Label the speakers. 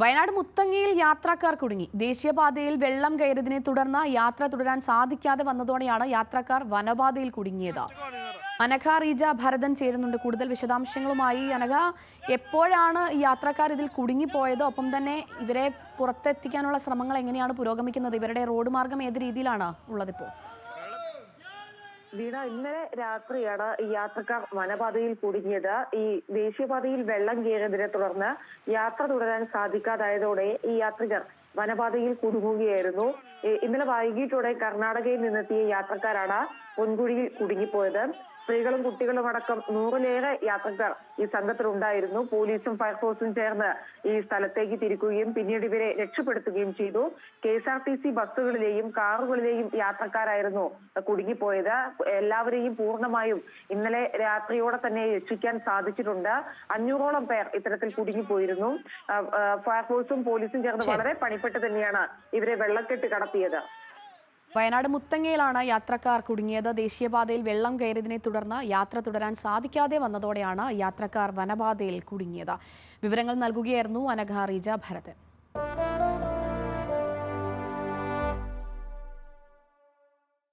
Speaker 1: വയനാട് മുത്തങ്ങയിൽ യാത്രക്കാർ കുടുങ്ങി. ദേശീയപാതയിൽ വെള്ളം കയറിയതിനെ തുടർന്ന് യാത്ര തുടരാൻ സാധിക്കാതെ വന്നതോടെയാണ് യാത്രക്കാർ വനപാതയിൽ കുടുങ്ങിയത്. അനഘ റീജ ഭരതൻ ചേരുന്നുണ്ട്. കൂടുതൽ വിശദാംശങ്ങളുമായി അനഘ എപ്പോഴാണ് യാത്രക്കാർ ഇതിൽ കുടുങ്ങിപ്പോയത്? ഒപ്പം തന്നെ ഇവരെ പുറത്തെത്തിക്കാനുള്ള ശ്രമങ്ങൾ എങ്ങനെയാണ് പുരോഗമിക്കുന്നത്? ഇവരുടെ റോഡ് മാർഗം ഏത് രീതിയിലാണ് ഉള്ളതിപ്പോൾ
Speaker 2: വീണ ഇന്നലെ രാത്രിയാണ് യാത്രക്കാർ വനപാതയിൽ കുടുങ്ങിയത്. ഈ ദേശീയപാതയിൽ വെള്ളം കയറിയതിനെ തുടർന്ന് യാത്ര തുടരാൻ സാധിക്കാതായതോടെ ഈ യാത്രികർ വനപാതയിൽ കുടുങ്ങുകയായിരുന്നു. ഇന്നലെ വൈകിട്ടോടെ കർണാടകയിൽ നിന്നെത്തിയ യാത്രക്കാരാണ് പൊൻകുഴിയിൽ കുടുങ്ങിപ്പോയത്. സ്ത്രീകളും കുട്ടികളും അടക്കം നൂറിലേറെ യാത്രക്കാർ ഈ സംഘത്തിലുണ്ടായിരുന്നു. പോലീസും ഫയർഫോഴ്സും ചേർന്ന് ഈ സ്ഥലത്തേക്ക് തിരിക്കുകയും പിന്നീട് ഇവരെ രക്ഷപ്പെടുത്തുകയും ചെയ്തു. K S R T C ബസ്സുകളിലെയും കാറുകളിലെയും യാത്രക്കാരായിരുന്നു കുടുങ്ങിപ്പോയത്. എല്ലാവരെയും പൂർണമായും ഇന്നലെ രാത്രിയോടെ തന്നെ രക്ഷിക്കാൻ സാധിച്ചിട്ടുണ്ട്. അഞ്ഞൂറോളം പേർ ഇത്തരത്തിൽ കുടുങ്ങിപ്പോയിരുന്നു. ഫയർഫോഴ്സും പോലീസും ചേർന്ന് വളരെ പണിപ്പെട്ട് തന്നെയാണ് ഇവരെ വെള്ളക്കെട്ട് കടത്തിയത്.
Speaker 1: വയനാട് മുത്തങ്ങയിലാണ് യാത്രക്കാർ കുടുങ്ങിയത്. ദേശീയപാതയിൽ വെള്ളം കയറിയതിനെ തുടർന്ന് യാത്ര തുടരാൻ സാധിക്കാതെ വന്നതോടെയാണ് യാത്രക്കാർ വനപാതയിൽ കുടുങ്ങിയത്. വിവരങ്ങൾ നൽകുകയായിരുന്നു അനഘ റീജ ഭരതൻ